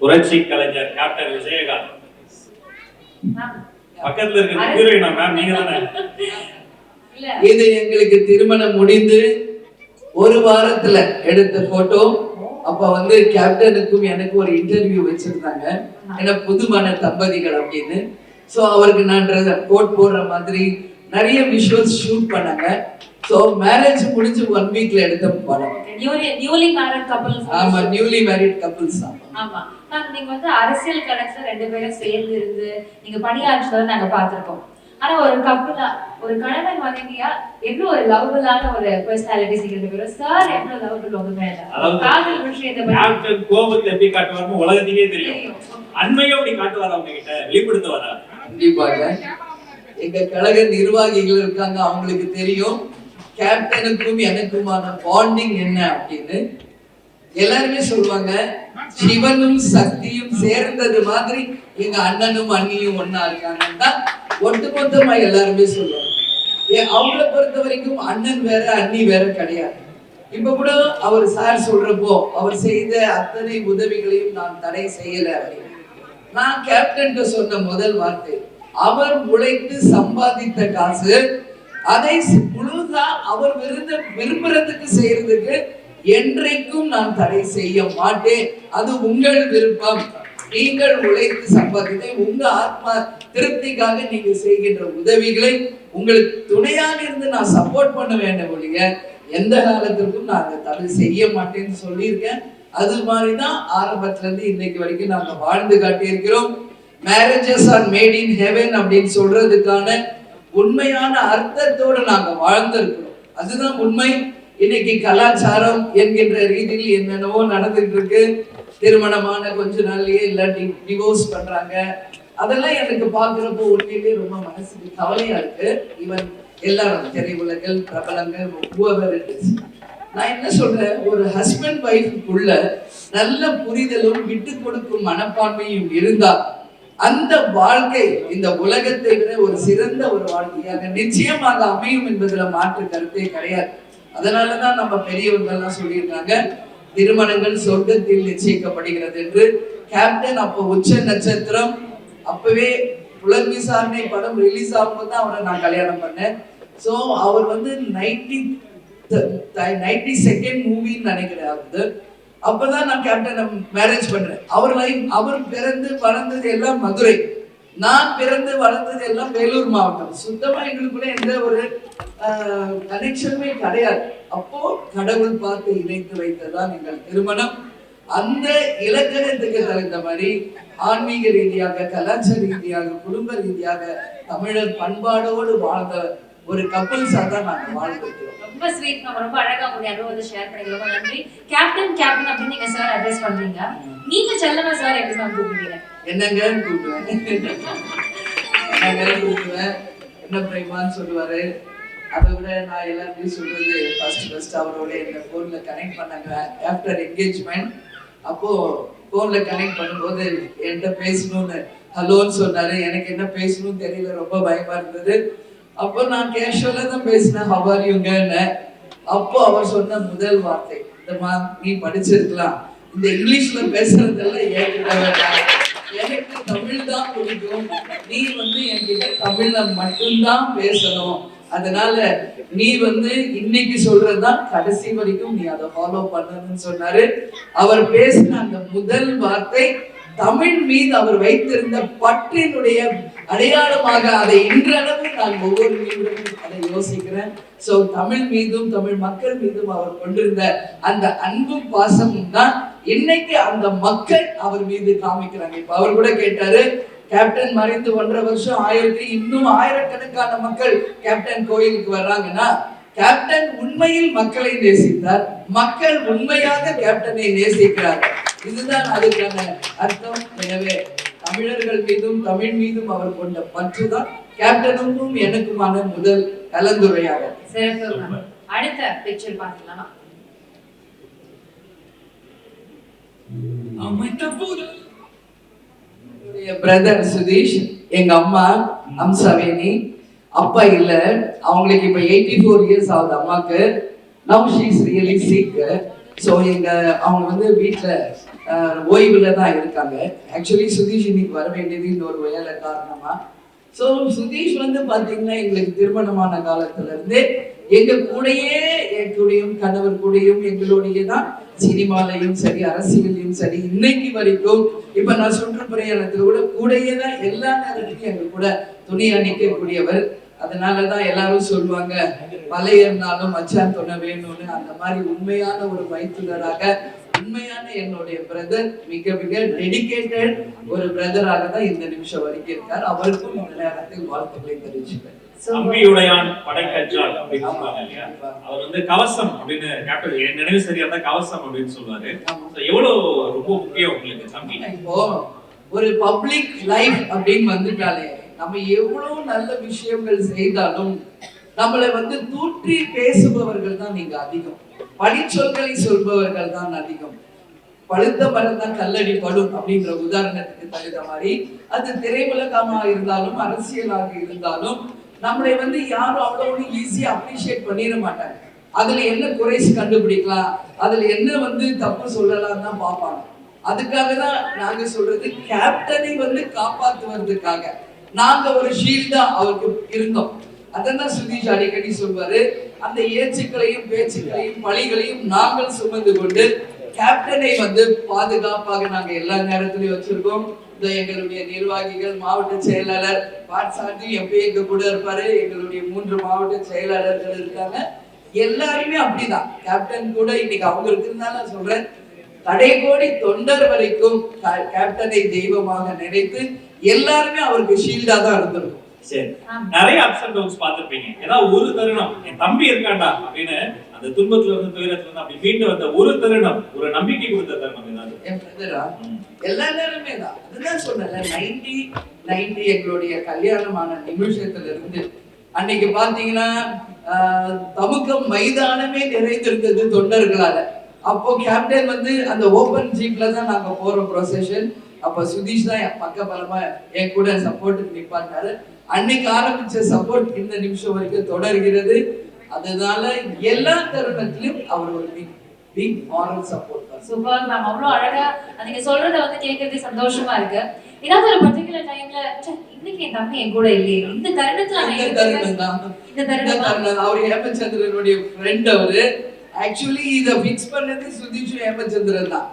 புரட்சி கலைஞர் கேப்டன் விஜயகாந்த். பக்கத்துல இருக்கிற ஹீரோயினா மேம் நீங்க தானே? இது எங்களுக்கு திருமணம் முடிந்து ஒரு வாரத்துல எடுத்த போட்டோ அப்ப வந்து கேப்டனுக்கும் எனக்கு ஒரு இன்டர்வியூ வச்சிருந்தாங்க. ஏன்னா புதுமண தம்பதிகள் அப்படின்னு. சோ அவருக்கு நான் கோட் போடுற மாதிரி நிறைய விஷுவல்ஸ் ஷூட் பண்ணாங்க. சோ மேரேஜ் முடிஞ்சு ஒன் வீக்ல எடுத்த படம் நியூலி நியூலி மேரிட் கப்பல்ஸ் ஆமா நியூலி மேரிட் கப்புள்ஸ் ஆமா. மேம் நீங்க வந்து அரசியல் களத்துல ரெண்டு பேரும் சேர்ந்து இருந்து நீங்க பணியாற்றுறத நாங்க பார்த்திருக்கோம். ஆனா ஒரு கப்பலா ஒரு கணவன் மனைவியா எவ்வளவு ஒரு லவ்புல்லான ஒரு பர்சனாலிட்டிஸ் ரெண்டு பேரும் சார் எவ்வளவு லவ்புல் உங்க மேல காதல் விஷயத்தை கோபத்தை எப்படி காட்டுவார்னு உலகத்துக்கே தெரியும். தெரியும். அண்மையை எப்படி காட்டுவார் அவங்க கிட்ட வெளிப்படுத்துவாரா? கண்டிப்பாக எங்க கழக நிர்வாகிகள் இருக்காங்க அவங்களுக்கு தெரியும். கேப்டனுக்கும் எனக்குமான பாண்டிங் என்ன அப்படின்னு. எல்லாருமே சொல்லுவாங்க சிவனும் சக்தியும் சேர்ந்தது மாதிரி எங்க அண்ணனும் அண்ணியும் ஒன்னா இருக்காங்கன்னு தான் ஒட்டுமொத்தமா எல்லாருமே சொல்லுவாங்க. ஏ- அவங்கள பொறுத்த வரைக்கும் அண்ணன் வேற அண்ணி வேற கிடையாது. இப்ப கூட அவர் சார் சொல்றப்போ அவர் செய்த அத்தனை உதவிகளையும் நான் தடை செய்யல அப்படின்னு. நான் கேப்டன் சொன்ன முதல் வார்த்தை அவர் உழைத்து சம்பாதித்த காசு அதை முழுதா அவர் விருந்த விரும்புறதுக்கு செய்யறதுக்கு என்றைக்கும் நான் தடை செய்ய மாட்டேன். அது உங்கள் விருப்பம். நீங்கள் உழைத்து சம்பாதித்தை உங்க ஆத்மா திருப்திக்காக நீங்க செய்கின்ற உதவிகளை உங்களுக்கு துணையாக இருந்து நான் சப்போர்ட் பண்ண வேண்டும் ஒழிய எந்த காலத்திற்கும் நான் அதை தடை செய்ய மாட்டேன்னு சொல்லியிருக்கேன். அது மாதிரி தான் ஆரம்பத்துல இருந்து இன்னைக்கு வரைக்கும் நாங்க வாழ்ந்து காட்டியிருக்கிறோம். Marriages are made in heaven அப்படின்னு சொல்றதுக்கான உண்மையான அர்த்தத்தோடு நாங்க வாழ்ந்திருக்கிறோம். அதுதான் உண்மை. இன்னைக்கு கலாச்சாரம் என்கின்ற ரீதியில் என்னென்னவோ நடந்துட்டு இருக்கு திருமணமான கொஞ்ச நாள்லயே இல்லாட்டி டிவோர்ஸ் பண்றாங்க. அதெல்லாம் எனக்கு பாக்குறப்போ உண்மையிலே ரொம்ப மனசுக்கு கவலையா இருக்கு. ஈவன் எல்லாரும் திரையுலகில் பிரபலங்கள் நான் என்ன சொல்றேன்? ஒரு ஹஸ்பண்ட் ஒய்ஃபுக்குள்ள நல்ல புரிதலும் விட்டு கொடுக்கும் மனப்பான்மையும் இருந்தால் அந்த வாழ்க்கை இந்த உலகத்தை விட ஒரு சிறந்த ஒரு வாழ்க்கையாக நிச்சயமாக அமையும் என்பதுல மாற்று கருத்தே கிடையாது. அதனாலதான் நம்ம பெரியவங்க எல்லாம் சொல்லியிருக்காங்க திருமணங்கள் சொர்க்கத்தில் நிச்சயிக்கப்படுகிறது என்று. கேப்டன் அப்போ உச்ச நட்சத்திரம். அப்பவே புலர் விசாரணை படம் ரிலீஸ் ஆகும்போது தான் அவரை நான் கல்யாணம் பண்ணேன். ஸோ அவர் வந்து நைன்டி நைன்டி செகண்ட் மூவின்னு நினைக்கிறேன் அது அப்பதான் நான் கேப்டனை மேரேஜ் பண்றேன். அவர் லைஃப் அவர் பிறந்து வளர்ந்தது எல்லாம் மதுரை. நான் பிறந்து வளர்ந்தது எல்லாம் வேலூர் மாவட்டம். சுத்தமா எங்களுக்குள்ள எந்த ஒரு கனெக்ஷனுமே கிடையாது. அப்போ கடவுள் பார்த்து இணைத்து வைத்ததான் எங்கள் திருமணம். அந்த இலக்கணத்துக்கு தகுந்த மாதிரி ஆன்மீக ரீதியாக கலாச்சார ரீதியாக குடும்ப ரீதியாக தமிழர் பண்பாடோடு வாழ்ந்த ஒரு கப்பல்ஸா தான் நாங்கள் வாழ்ந்துருக்கிறோம். ரொம்ப ஸ்வீட் நம்ம ரொம்ப அழகா உங்களுடைய அனுபவத்தை ஷேர் பண்ணி ரொம்ப நன்றி. கேப்டன் கேப்டன் அப்படின்னு நீங்க சார் அட்ரஸ் பண்றீங்க. நீங்க செல்லமா சார் எப்படி மேம் கூப்பிடுவீங்க என்னங்க கூப்பிடுவேன்? என்னங்க கூப்பிடுவேன்? என்ன பிரேமான்னு சொல்லுவாரு. அதை விட நான் எல்லாத்தையும் சொல்றது ஃபர்ஸ்ட் ஃபர்ஸ்ட் அவரோட என்ன ஃபோன்ல கனெக்ட் பண்ணாங்க. ஆஃப்டர் என்கேஜ்மெண்ட் அப்போ ஃபோன்ல கனெக்ட் பண்ணும்போது என்கிட்ட பேசணும்னு ஹலோன்னு சொன்னாரு. எனக்கு என்ன பேசணும்னு தெரியல. ரொம்ப பயமா இருந்தது. அப்போ நான் கேஷுவலா தான் பேசினேன் ஹவாரியுங்கன்னு அப்போ அவர் சொன்ன முதல் வார்த்தை இந்த மா நீ படிச்சிருக்கலாம். இந்த இங்கிலீஷ்ல பேசுறதெல்லாம் ஏற்கிட்ட வேண்டாம். எனக்கு தமிழ் தான் பிடிக்கும் நீ வந்து என்கிட்ட தமிழ்ல மட்டும்தான் பேசணும். அதனால நீ வந்து இன்னைக்கு சொல்றதுதான் கடைசி வரைக்கும் நீ அதை ஃபாலோ பண்ணணும்னு சொன்னாரு. அவர் பேசின அந்த முதல் வார்த்தை தமிழ் மீது அவர் வைத்திருந்த பற்றினுடைய அடையாளமாக அதை இன்றளவும் நான் ஒவ்வொரு நிமிடமும் அதை யோசிக்கிறேன். சோ தமிழ் மீதும் தமிழ் மக்கள் மீதும் அவர் கொண்டிருந்த அந்த அன்பும் பாசமும் தான் இன்னைக்கு அந்த மக்கள் அவர் மீது காமிக்கிறாங்க. இப்ப அவர் கூட கேட்டாரு கேப்டன் மறைந்து ஒன்றரை வருஷம் ஆயிரத்தி இன்னும் ஆயிரக்கணக்கான மக்கள் கேப்டன் கோயிலுக்கு வர்றாங்கன்னா கேப்டன் உண்மையில் மக்களை நேசித்தார். மக்கள் உண்மையாக கேப்டனை நேசிக்கிறார். இதுதான் அதுக்கான அர்த்தம். எனவே தமிழர்கள் மீதும் தமிழ் மீதும் அவர் கொண்ட பற்றுதான் கேப்டனுக்கும் எனக்குமான முதல் கலந்துரையாடல். சிறப்பு மேம். அடுத்த பிக்சர் பார்க்கலாம் பிரதர் சுதீஷ் எங்க அம்மா அம்சாவேணி அப்பா இல்ல. அவங்களுக்கு இப்ப எயிட்டி ஃபோர் இயர்ஸ் ஆகுது அம்மாக்கு. Now she's really sick so எங்க அவங்க வந்து வீட்டில் ஓய்வில் தான் இருக்காங்க. ஆக்சுவலி சுதீஷ் இன்னைக்கு வர வேண்டியது இன்னொரு வேலை காரணமா. ஸோ சுதீஷ் வந்து பாத்தீங்கன்னா எங்களுக்கு திருமணமான காலத்துல இருந்தே எங்க கூடயே என் கணவர் கூடயும் எங்களுடைய தான் சினிமாலையும் சரி அரசியலையும் சரி இன்னைக்கு வரைக்கும் இப்ப நான் சுற்றுப்பிரயாணத்துல கூட கூடையே தான் எல்லா நேரத்துலையும் எங்க கூட துணியா நிற்கக்கூடியவர் அதனாலதான் எல்லாரும் சொல்லுவாங்க பழையனாலும் மச்சான் துணை வேணும்னு. அந்த மாதிரி உண்மையான ஒரு மைத்துனராக உண்மையான என்னுடைய பிரதர் மிக மிக டெடிகேட்டட் ஒரு பிரதராக தான் இந்த நிமிஷம் வரைக்கும் இருக்கார். அவருக்கும் இந்த நேரத்தில் வாழ்த்துக்களை தெரிவிச்சுக்கிறேன். அம்பியுடையான் படைக்கற்றால் அப்படின்னு சொல்லுவாங்க இல்லையா? அவர் வந்து கவசம் அப்படின்னு கேப்டன் என் நினைவு சரியா இருந்தா கவசம் அப்படின்னு சொல்லுவாரு. எவ்வளவு ரொம்ப முக்கியம் உங்களுக்கு தம்பி? இப்போ ஒரு பப்ளிக் லைஃப் அப்படின்னு வந்துட்டாலே நம்ம எவ்வளவு நல்ல விஷயங்கள் செய்தாலும் நம்மளை வந்து தூற்றி பேசுபவர்கள் தான் நீங்க அதிகம். பழிச்சொற்களை சொல்பவர்கள் தான் அதிகம். பழுத்த மரம் தான் கல்லடி படும் அப்படின்ற உதாரணத்துக்கு தகுந்த மாதிரி. அது திரையுலகமா இருந்தாலும் அரசியலாக இருந்தாலும் நம்மளை வந்து யாரும் அவ்வளவு ஈஸியா அப்ரிஷியேட் பண்ணிட மாட்டாங்க. அதுல என்ன குறைஸ் கண்டுபிடிக்கலாம் அதுல என்ன வந்து தப்பு சொல்லலாம் தான் பார்ப்பாங்க. அதுக்காக தான் நாங்க சொல்றது கேப்டனை வந்து காப்பாத்துவதற்காக. நாங்க ஒரு ஷீல்டா அவருக்கு இருந்தோம். அதான் சுதீஷ் அடிக்கடி சொல்வாரு. அந்த ஏச்சுக்களையும் பேச்சுக்களையும் பழிகளையும் நாங்கள் சுமந்து கொண்டு கேப்டனை வந்து பாதுகாப்பாக நாங்க எல்லா நேரத்திலையும் வச்சிருக்கோம். இந்த எங்களுடைய நிர்வாகிகள் மாவட்ட செயலாளர் பாட்சாட்டி எப்பயும் எங்க கூட இருப்பாரு. எங்களுடைய மூன்று மாவட்ட செயலாளர்கள் இருக்காங்க. எல்லாருமே அப்படிதான். கேப்டன் கூட இன்னைக்கு அவங்க இருக்கிறதுனால நான் சொல்றேன். கடைகோடி தொண்டர் வரைக்கும் கேப்டனை தெய்வமாக நினைத்து எல்லாருமே அவருக்கு ஷீல்டா தான் இருந்திருக்கும் சரி. நிறைய அப்ஸ் அண்ட் டவுன்ஸ் பார்த்திருப்பீங்க. ஏதாவது ஒரு தருணம் என் தம்பி இருக்காண்டா அப்படின்னு அந்த துன்பத்துல இருந்து துயரத்துல இருந்து அப்படி மீண்டு வந்த ஒரு தருணம் ஒரு நம்பிக்கை கொடுத்த தருணம் ஏதாவது. எல்லா நேரமே தான். அதுதான் சொன்னேன்ல நைன்டி நைன்டி எங்களுடைய கல்யாணமான நிமிஷத்துல இருந்து. அன்னைக்கு பாத்தீங்கன்னா ஆஹ், தமுக்கம் மைதானமே நிறைந்திருந்தது தொண்டர்களால. அப்போ கேப்டன் வந்து அந்த ஓபன் ஜீப்ல தான் நாங்க போறோம் ப்ரொசெஷன் அப்ப சுதீஷ் தான் என் பக்க பலமா என் கூட சப்போர்ட்டுக்கு நிப்பாட்டாரு அன்னைக்கு ஆரம்பிச்ச சப்போர்ட் இந்த நிமிஷம் வரைக்கும் தொடர்கிறது. அதனால எல்லா தருணத்திலும் அவர் ஒரு big big moral support super ma'am அவ்வளவு அழகா நீங்க சொல்றத வந்து கேட்கறதே சந்தோஷமா இருக்கு. ஏதாவது ஒரு பர்டிகுலர் டைம்ல இன்னைக்கு என் தம்பி என் கூட இல்லையே. இந்த தருணத்துல இந்த தருணம் தான். இந்த தருணமா அவர் ஹேமச்சந்திரனுடைய ஃப்ரெண்ட் அவரு. ஆக்சுவலி இத ஃபிக்ஸ் பண்ணது சுதீஷ் ஹேமச்சந்திரன் தான்.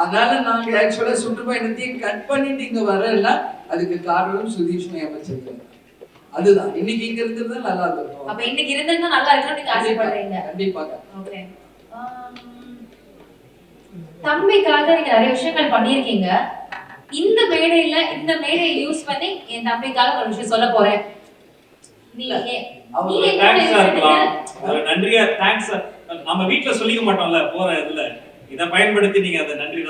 அதனால நாங்க ஆக்சுவலா சுற்றுப்பயணத்தையும் கட் பண்ணிட்டு இங்க வரல அதுக்கு காரணம் சுதீஷ் ஹேமச்சந்திரன் அதுதான். இன்னைக்கு இங்க இருக்கிறது நல்லா இருக்கும் அப்ப இன்னைக்கு இருந்திருந்தா நல்லா இருக்கணும் நீங்க ஆசைப்படுறீங்க. கண்டிப்பாக ஓகே தம்பிக்காக நீங்க நிறைய விஷயங்கள் பண்ணியிருக்கீங்க. இந்த மேடையில இந்த மேடையை யூஸ் பண்ணி என் தம்பிக்காக ஒரு விஷயம் சொல்ல போறேன். நன்றியா தேங்க்ஸ் நம்ம வீட்ல சொல்லிக்க மாட்டோம்ல போற இதுல. இத பயன்படுத்தி நீங்க அந்த நன்றி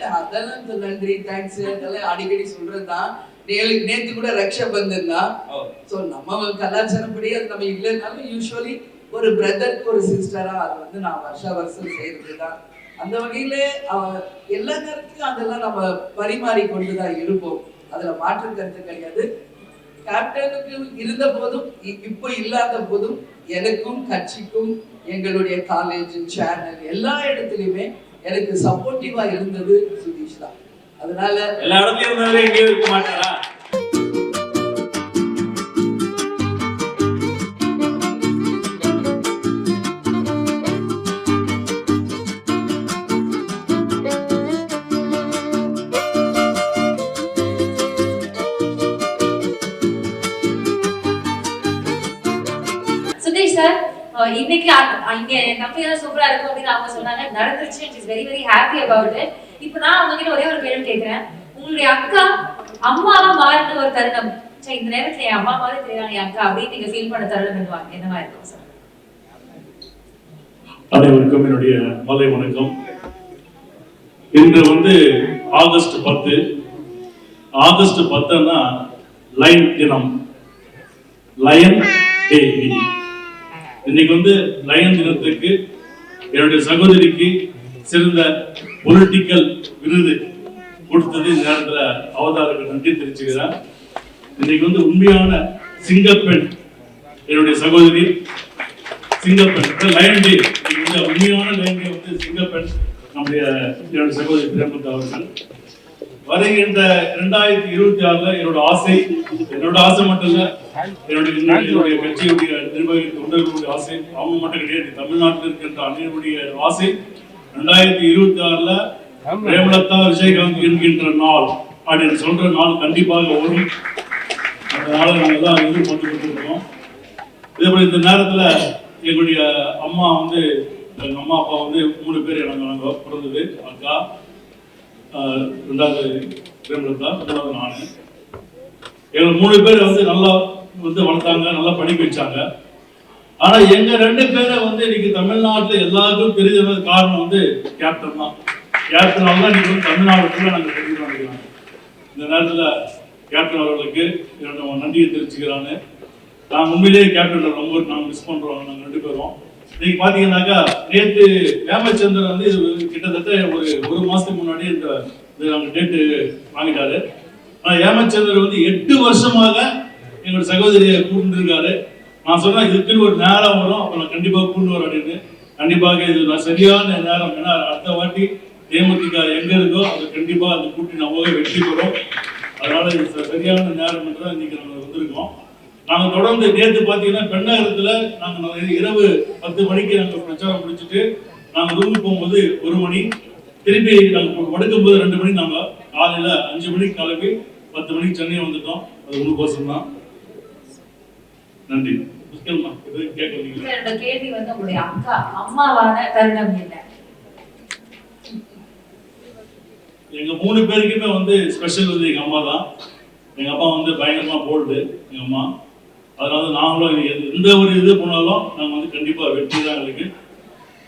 தான். அதெல்லாம் இந்த நன்றி தேங்க்ஸ் அதெல்லாம் அடிக்கடி சொல்றதுதான். நேத்து நேத்து கூட ரக்ஷபந்தன் தான் ஓ, ஸோ நம்ம கலாச்சாரப்படி அது நம்ம இல்லைனாலும் யூஸ்வலி ஒரு பிரதருக்கு ஒரு சிஸ்டரா அது வந்து நான் வருஷா வருஷம் செய்யறது தான் அந்த வகையில எல்லா நேரத்துலையும் அதெல்லாம் நம்ம பரிமாறி கொண்டு தான் இருப்போம். அதுல மாற்று கருத்து கிடையாது. கேப்டனுக்கு இருந்த போதும் இப்போ இல்லாத போதும் எனக்கும் கட்சிக்கும் எங்களுடைய காலேஜ் சேனல் எல்லா இடத்துலயுமே எனக்கு சப்போர்ட்டிவா இருந்தது சுதீஷ் தான். அதனால எல்லா இடத்துலயும் எங்கேயும் இருக்க மாட்டாரா? இன்னைக்கு அ- இங்க என் தம்பி எல்லாம் சூப்பரா இருக்கும் அப்படின்னு அவங்க சொன்னாங்க. நடந்துருச்சு. Is very very happy about it இப்போ நான் உங்ககிட்ட ஒரே ஒரு கேள்வி கேட்கிறேன் உங்களுடைய அக்கா அம்மாவா மாறின ஒரு தருணம். சே இந்த நேரத்துல என் அம்மா மாதிரி தெரியாது என் அக்கா அப்படின்னு நீங்க ஃபீல் பண்ண தருணம் பண்ணுவாங்க என்னவா இருக்கும் சார் அனைவருக்கும் என்னுடைய மாலை வணக்கம். இன்று வந்து ஆகஸ்ட் பத்து. ஆகஸ்ட் பத்துன்னா லைன் தினம். லயன் டே இன்னைக்கு வந்து லயன் தினத்துக்கு என்னுடைய சகோதரிக்கு சிறந்த பொலிட்டிக்கல் விருது கொடுத்தது இந்த நேரத்தில் அவதாருக்கு நன்றி தெரிவிச்சுக்கிறேன். இன்னைக்கு வந்து உண்மையான சிங்கப்பெண் என்னுடைய சகோதரி சிங்கப்பெண் லயன் டே வந்து உண்மையான லயன் டே வந்து சிங்கப்பெண் நம்முடைய என்னுடைய சகோதரி பிரேமலதா அவர்கள். வருகின்ற இரண்டாயிரத்தி இருபத்தி ஆறுல என்னோட ஆசை என்னோட ஆசை மட்டும் இல்ல என்னுடைய கட்சியுடைய நிர்வாகி தொண்டர்களுடைய ஆசை அவங்க மட்டும் கிடையாது தமிழ்நாட்டில் இருக்கின்ற அனைவருடைய ஆசை. ரெண்டாயிரத்தி இருபத்தி ஆறுல பிரேமலதா விஜயகாந்த் என்கின்ற நாள் அப்படின்னு சொல்ற நாள் கண்டிப்பாக வரும். அதனால நாளதான் இது பண்ணி கொடுத்துருக்கோம் இதே போல இந்த நேரத்துல எங்களுடைய அம்மா வந்து எங்க அம்மா அப்பா வந்து மூணு பேர் எனக்கு நாங்கள் பிறந்தது அக்கா. ரெண்டாவது பிரேமலதா மூணாவது நானு. மூணு பேர் வந்து நல்லா வந்து வளர்த்தாங்க நல்லா படிக்க வச்சாங்க. ஆனா எங்க ரெண்டு பேரை வந்து இன்னைக்கு தமிழ்நாட்டுல எல்லாருக்கும் தெரிஞ்சது காரணம் வந்து கேப்டன் தான். கேப்டன் தான் இன்னைக்கு வந்து தமிழ்நாடு நாங்கள் நாங்க தெரிஞ்சுக்கிறோம் இந்த நேரத்துல கேப்டன் அவர்களுக்கு என்னோட நன்றியை தெரிவிச்சுக்கிறான்னு நான் உண்மையிலேயே கேப்டன் ரொம்ப நாங்கள் மிஸ் பண்றோம் நாங்கள் ரெண்டு பேரும். இன்னைக்கு பாத்தீங்கன்னாக்கா நேற்று வேமச்சந்திரன் வந்து இது கிட்டத்தட்ட ஒரு ஒரு மாசத்துக்கு முன்னாடி இந்த இது டேட்டு வாங்கிட்டாரு. ஆனா ஏமச்சந்திரன் வந்து எட்டு வருஷமாக எங்களோட சகோதரியை கூப்பிட்டு இருக்காரு நான் சொன்னேன் இதுக்குன்னு ஒரு நேரம் வரும் அப்ப நான் கண்டிப்பா கூண்டு வர அப்படின்னு. கண்டிப்பாக இது நான் சரியான நேரம் ஏன்னா அடுத்த வாட்டி தேமுதிக எங்க இருக்கோ அதை கண்டிப்பா அந்த கூட்டி நம்ம வெற்றி பெறும். அதனால இது சரியான நேரம் தான் இன்னைக்கு நம்ம வந்திருக்கோம். நாங்க தொடர்ந்து நேத்து பாத்தீங்கன்னா பெண்ணகரத்துல நாங்க ந- இரவு பத்து மணிக்கு நாங்க பிரச்சாரம் முடிச்சுட்டு நாங்க ரூமுக்கு போகும்போது ஒரு மணி திருப்பி நாங்க படுக்கும் போது ரெண்டு மணிக்கு நாங்க காலையில அஞ்சு மணிக்கு கிளம்பி பத்து மணிக்கு சென்னை வந்துட்டோம். அது உங்களுக்கோசம் தான். நன்றி. கேள்வி வந்து உங்களுடைய அக்கா அம்மாவான தருணம் என்ன? எங்க மூணு பேருக்குமே வந்து ஸ்பெஷல் வந்து எங்க அம்மா தான். எங்க அப்பா வந்து பயங்கரமா போல்டு எங்க அம்மா. அதனால நாங்களும் எந்த- எந்த ஒரு இது போனாலும் நாங்கள் வந்து கண்டிப்பாக வெற்றி தான் எங்களுக்கு.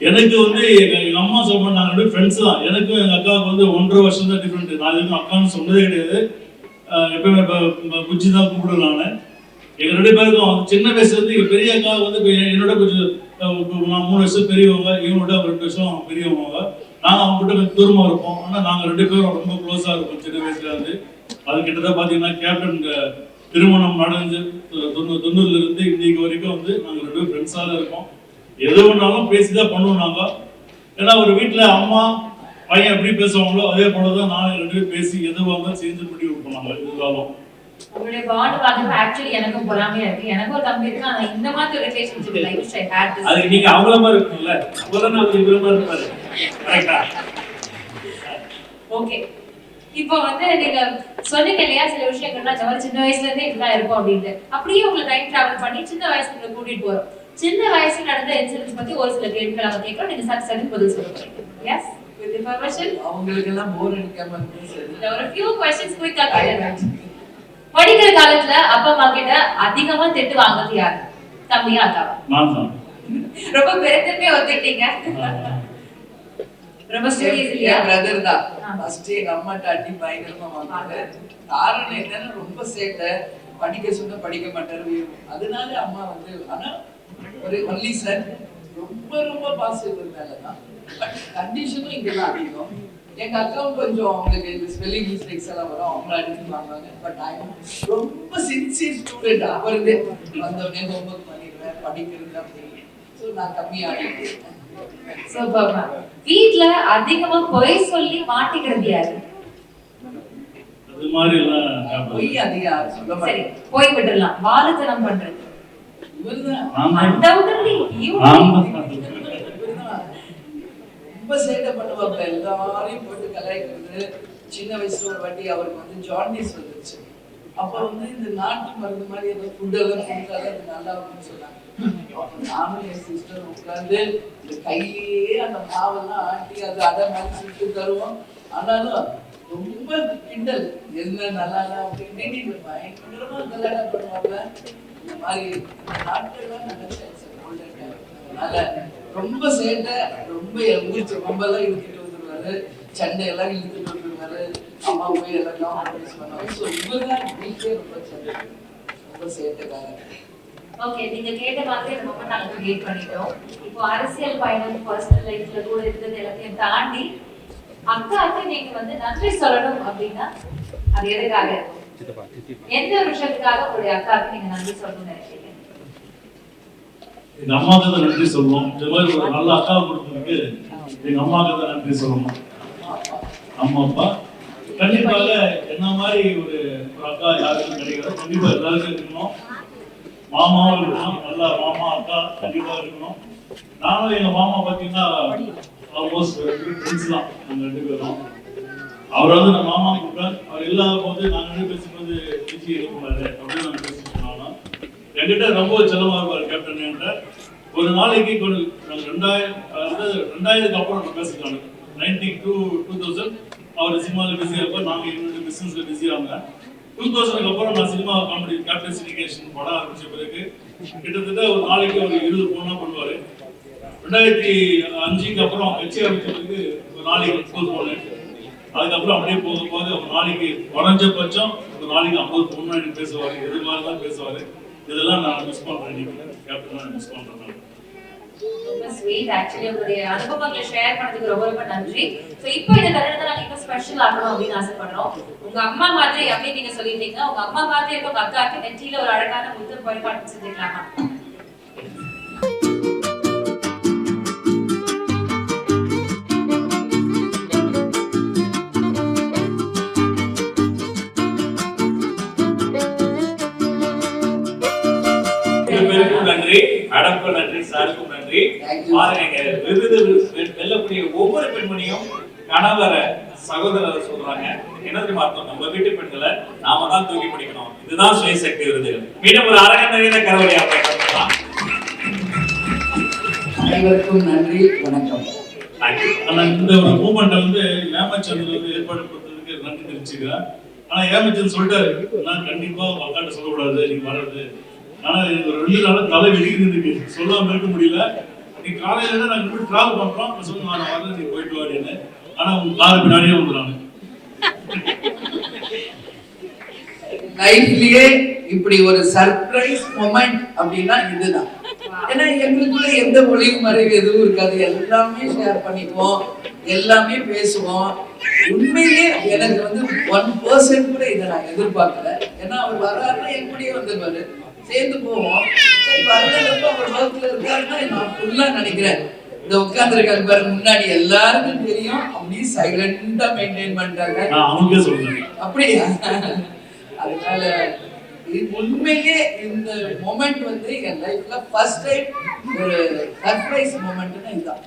எனக்கு வந்து எங்கள் எங்கள் அம்மா சொல்ல நாங்கள் ரெண்டு ஃப்ரெண்ட்ஸ் தான். எனக்கும் எங்கள் அக்காவுக்கு வந்து ஒன்றரை வருஷம் தான் டிஃப்ரெண்ட் நான் எதுவும் அக்கான்னு சொன்னதே கிடையாது. எப்பவுமே இப்போ ப- தான் கூப்பிடுவேன் நான். எங்க ரெண்டு பேருக்கும் சின்ன வயசுலேருந்து எங்கள் பெரிய அக்கா வந்து இப்போ என்னோட கொஞ்சம் நான் மூணு வருஷம் பெரியவங்க இவங்களோட ரெண்டு வருஷம் பெரியவங்க. நாங்கள் அவங்க கிட்ட கொஞ்சம் தூரமாக இருப்போம். ஆனால் நாங்கள் ரெண்டு பேரும் ரொம்ப க்ளோஸாக இருப்போம் சின்ன வயசுலேருந்து அது கிட்டத்தட்ட பார்த்தீங்கன்னா கேப்டன் திருமணம் நடந்து தொ- தொண்ணூறு தொண்ணூறுல இருந்து இன்னைக்கு வரைக்கும் வந்து நாங்க ரெண்டு பேரும் ஃப்ரெண்ட்ஸா தான் இருக்கோம். எது ஒன்றாலும் பேசிதான் பண்ணுவோம் நாங்க. ஏன்னா ஒரு வீட்ல அம்மா பையன் எப்படி பேசுவாங்களோ அதே போலதான் நான் ரெண்டு பேரும் பேசி எதுவாக இருந்தாலும் சேர்ந்து முடிவு பண்ணாங்க இருந்தாலும் உங்களுடைய பாண்ட் பார்க்கறது ஆக்சுவலி எனக்கும் பொறாமையா இருக்கு. எனக்கும் ஒரு தம்பி இருக்கு. ஆனா இந்த மாதிரி ரிலேஷன்ஷிப் லைஃப் ஐ ஹேட் அதுக்கு நீங்க அவங்கள மாதிரி இருக்கணும்ல அப்பதான் அவர் இவர மாதிரி இருப்பாரு. கரெக்டா ஓகே இப்போ வந்து நீங்க சொன்னீங்க இல்லையா சில விஷயங்கள்லாம் இந்த மாதிரி சின்ன வயசுல இருந்தே இப்படிதான் இருக்கும் அப்படின்ட்டு. அப்படியே உங்களை டைம் டிராவல் பண்ணி சின்ன வயசுல உங்களை கூட்டிட்டு போறோம் சின்ன வயசுல நடந்த இன்சிடென்ட்ஸ் பத்தி ஒரு சில கேள்விகள் அவங்க கேட்கறோம். நீங்க சட்டு சட்டு பதில் சொல்ல போறீங்க எஸ் வித் இன்ஃபர்மேஷன் அவங்களுக்கு எல்லாம் போர் அடிக்காம இருந்தா சரி இல்ல ஒரு ஃபியூ கொஸ்டின்ஸ் குயிக்கா கேளுங்க. படிக்கிற காலத்துல அப்பா அம்மா கிட்ட அதிகமா திட்டு வாங்குறது யாரு? தம்பியா அக்காவா? ரொம்ப பெருந்தன்மையா ஒத்துக்கிட்டீங்க. என் பிரதர் தான். ஃபர்ஸ்ட் எங்க அம்மாட்ட அடி பயங்கரமா வாங்கினாங்க காரணம் என்னன்னா ரொம்ப சேட்டை படிக்க சொன்னா படிக்க மாட்டாரு அதனால அம்மா வந்து ஆனா ஒரு ஒன்லி சார் ரொம்ப ரொம்ப பாசிட்டிவ் இருந்தால தான் பட் கண்டிஷனும் இங்க தான் அதிகம். எங்க அக்காவும் கொஞ்சம் அவங்களுக்கு இந்த ஸ்பெல்லிங் மிஸ்டேக்ஸ் எல்லாம் வரும். அவங்கள அடிச்சு வாங்குவாங்க. பட் ஐ ரொம்ப சின்சியர் ஸ்டூடெண்ட் அப்ப இருந்தே வந்தவொடனே ஹோம்ஒர்க் பண்ணிடுவேன் படிக்கிறது அப்படி ஸோ நான் கம்மியாக ஆடிட்டு சூப்பர் வீட்ல அதிகமா பொய் சொல்லி மாட்டிக்கிறது யாரு? அது மாதிரி எல்லாம் பொய் அதிகம் சொல்ல சரி போய் விட்டுறலாம் வாலுத்தனம் பண்றது. இவர்தான். ரொம்ப சேட்டை பண்ணுவாங்க எல்லாரையும் போட்டு கலாய்க்கிறது. சின்ன வயசுல ஒரு வாட்டி அவருக்கு வந்து ஜாண்டிஸ் வந்துருச்சு. அப்ப வந்து இந்த நாட்டு மருந்து மாதிரி ஏதோ அது நல்லா இருக்கும்னு சொன்னாங்க. நானும் என் சிஸ்டர் உட்கார்ந்து இந்த கையிலேயே அந்த மாவெல்லாம் ஆட்டி அது அதை மாதிரி சுட்டு தருவோம். ஆனாலும் ரொம்ப கிண்டல். என்ன நல்லா அப்படின்னு இவர் பயங்கரமா கல்யாணம் பண்ணுவாங்க. இந்த மாதிரி நாட்கள்லாம் நினைச்சேன் அதனால ரொம்ப சேட்டை ரொம்ப மூச்சு ரொம்ப எல்லாம் இழுத்துட்டு வந்துருவாரு. சண்டை எல்லாம் இழுத்துட்டு வந்துருவாரு. அம்மா போய் எல்லாம் காம்ப்ரமைஸ் பண்ணுவாங்க ஸோ இவர்தான் வீட்டிலே ரொம்ப சேட்டை. ரொம்ப சேட்டைக்காரன் ஓகே நீங்க கேட்ட மாதிரி மொமெண்ட் நாங்க கிரியேட் பண்ணிட்டோம். இப்போ அரசியல் பயணம் பர்சனல் லைஃப்ல கூட இருந்தது எல்லாத்தையும் தாண்டி அக்காவுக்கு நீங்க வந்து நன்றி சொல்லணும் அப்படின்னா அது எதுக்காக? இருக்கும் எந்த விஷயத்துக்காக உங்களுடைய அக்காவுக்கு நீங்க நன்றி சொல்லணும்னு நினைக்கிறீங்க? எங்க அம்மாவுக்கு தான் நன்றி சொல்லுவோம் இந்த மாதிரி ஒரு நல்ல அக்கா கொடுத்ததுக்கு எங்க அம்மாவுக்கு தான் நன்றி சொல்லணும். அம்மா அப்பா கண்டிப்பாக என்ன மாதிரி ஒரு ஒரு அக்கா யாருக்கும் கிடைக்காது கண்டிப்பா எல்லாருக்கும் இருக்கணும். மாமாவும் இருக்கணும். நல்லா மாமா அக்கா கண்டிப்பா இருக்கணும். நானும் எங்க மாமா பாத்தீங்கன்னா ஆல்மோஸ்ட் ஃப்ரெண்ட்ஸ் தான். நாங்க ரெண்டு பேரும். அவர் வந்து நம்ம மாமா கூப்பிட்டார் அவர் இல்லாத போது நாங்க ரெண்டு பேசும்போது பிஜி இருக்கக்கூடாது அப்படின்னு நாங்க பேசிட்டு இருந்தோம். என்கிட்ட ரொம்ப செலவாக இருப்பார் கேப்டன் என்கிட்ட. ஒரு நாளைக்கு ஒரு ரெண்டாயிரம் அதாவது ரெண்டாயிரத்துக்கு அப்புறம் நம்ம பேசிக்கலாம் நைன்டி டூ டூ தௌசண்ட் அவர் சினிமாவில் பிஸியாக இருப்பார். நாங்கள் எங்களுடைய பிஸ்னஸில் பிஸியாக இருந்தேன் டூ தௌசண்ட்க்கு அப்புறம் நான் சினிமா காமெடி கேப்டன் சினிகேஷன் படம் ஆரம்பிச்ச பிறகு கிட்டத்தட்ட ஒரு நாளைக்கு ஒரு இருபது பொண்ணா பண்ணுவாரு. ரெண்டாயிரத்தி அஞ்சுக்கு அப்புறம் கட்சி ஆரம்பிச்சதுக்கு ஒரு நாளைக்கு முப்பது பொண்ணு அதுக்கப்புறம் அப்படியே போக போக ஒரு நாளைக்கு குறைஞ்சபட்சம் ஒரு நாளைக்கு ஐம்பது பொண்ணு பேசுவார் எது மாதிரி தான் பேசுவார். இதெல்லாம் நான் மிஸ் பண்றேன் நீங்கள் கேப்டன் நான் மிஸ் பண்றேன். ரொம்ப ஸ்வீட் ஆக்சுவலி உங்களுடைய அனுபவங்களை ஷேர் பண்ணதுக்கு ரொம்ப ரொம்ப நன்றி. ஸோ இப்போ இந்த தருணத்தை நாங்கள் இன்னும் ஸ்பெஷல் ஆகணும் அப்படின்னு ஆசைப்படுறோம். உங்க அம்மா மாதிரி அப்படின்னு நீங்க சொல்லியிருந்தீங்க. உங்க அம்மா மாதிரி இருக்க உங்க அக்காக்கு நெற்றியில ஒரு அழகான முத்து பரிமாற்றம் செஞ்சுக்கலாமா நன்றி. பாருங்க விருது வெல்லக்கூடிய ஒவ்வொரு பெண்மணியும் கணவரை சகோதரரை சொல்றாங்க. என்ன தெரியுமா அர்த்தம்? நம்ம வீட்டு பெண்களை நாம தான் தூக்கி பிடிக்கணும். இதுதான் சுயசக்தி விருதுகள் மீண்டும் ஒரு அரங்க நிறைந்த கரவழியா அனைவருக்கும் நன்றி வணக்கம். ஆனா இந்த ஒரு மூமெண்ட் வந்து ஏமாச்சந்திர வந்து ஏற்பாடு பண்ணதுக்கு நன்றி தெரிவிச்சுக்கிறேன். ஆனா ஏமாச்சந்த் சொல்லிட்டாரு. நான் கண்டிப்பா உங்க அக்காட்ட சொல்லக்கூடாது. நீங்க வர்றது ஆனா எனக்கு ஒரு ரெண்டு நாள் தலை வெடிக்குது சொல்லாம இருக்க முடியல. நீ காலையில தான் நாங்க போய் டிராவல் பண்றோம் அப்ப சொன்ன நான் வரல நீ போயிட்டு வாடின்னு ஆனா உங்க கார் பின்னாடியே வந்துடுறாங்க லைஃப்லயே இப்படி ஒரு சர்ப்ரைஸ் மொமெண்ட் அப்படின்னா இதுதான். ஏன்னா எங்களுக்குள்ள எந்த ஒளிவு மறைவு எதுவும் இருக்காது. எல்லாமே ஷேர் பண்ணிப்போம். எல்லாமே பேசுவோம். உண்மையிலேயே எனக்கு வந்து ஒன் பர்சன்ட் கூட இதை நான் எதிர்பார்க்கல. ஏன்னா அவர் வர்றாருன்னா என் கூடயே வந்துருவாரு. சேர்ந்து போவோம். சரி வரலப்ப அவர் ஒர்க்ல இருக்காருன்னா நான் ஃபுல்லா நினைக்கிறேன் இந்த உட்கார்ந்துருக்காங்க பாருங்க முன்னாடி எல்லாருக்கும் தெரியும். அப்படி சைலண்டா மெயின்டைன் பண்றாங்க அவனுக்கே சொல்றேன் அப்படியா? அதனால இது உண்மையிலே இந்த மொமெண்ட் வந்து என் லைஃப்ல ஃபர்ஸ்ட் டைம் ஒரு சர்ப்ரைஸ் மொமெண்ட்னா இதுதான்.